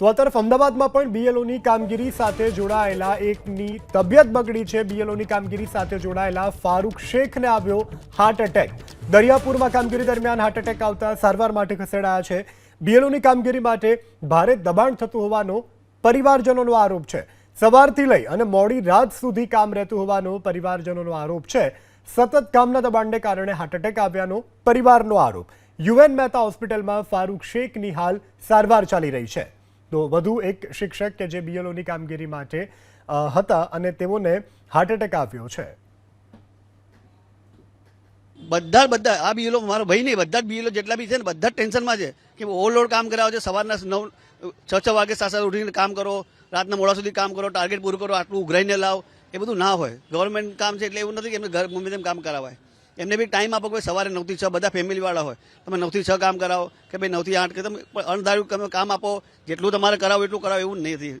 તો આ તરફ અમદાવાદમાં પણ બીએલઓની કામગીરી સાથે જોડાયેલા એકની તબિયત બગડી છે. બીએલઓની કામગીરી સાથે જોડાયેલા ફારૂક શેખને આવ્યો હાર્ટ એટેક દરિયાપુરમાં કામગીરી દરમિયાન હાર્ટ એટેક આવતા સારવાર માટે ખસેડાયા છે. બીએલઓની કામગીરી માટે ભારે દબાણ થતું હોવાનો પરિવારજનોનો આરોપ છે. સવારથી લઈ અને મોડી રાત સુધી કામ રહેતું હોવાનો પરિવારજનોનો આરોપ છે. સતત કામના દબાણને કારણે હાર્ટ એટેક આવ્યાનો પરિવારનો આરોપ. યુએન મહેતા હોસ્પિટલમાં ફારૂક શેખની હાલ સારવાર ચાલી રહી છે. તો વધુ એક શિક્ષક કે જે બીએલઓની કામગીરી માટે હતા અને તેઓને હાર્ટ એટેક આવ્યો છે. બધા બધા, આ બીએલઓ મારો ભાઈ નહીં, બધા જ બીએલો જેટલા બી છે ને, બધા જ ટેન્શનમાં છે કે ઓવરલોડ કામ કરાવો છે, સવારના નવ, છ છ વાગે સાત સાત ઉઠીને કામ કરો, રાતના મોડા સુધી કામ કરો ટાર્ગેટ પૂરું કરો, આટલું ઉઘરાઈને લાવ, એ બધું ના હોય. ગવર્મેન્ટ કામ છે એટલે એવું નથી કે એમને ઘર મમ્મી તેમ કામ કરાવાય. એમને બી ટાઈમ આપો કે સવારે નવથી છ બધા ફેમિલીવાળા હોય. તમે નવથી છ કામ કરાવો કે ભાઈ નવથી આઠ કે તમે અણધાર્યું તમે કામ આપો, જેટલું તમારે કરાવો એટલું કરાવો, એવું નથી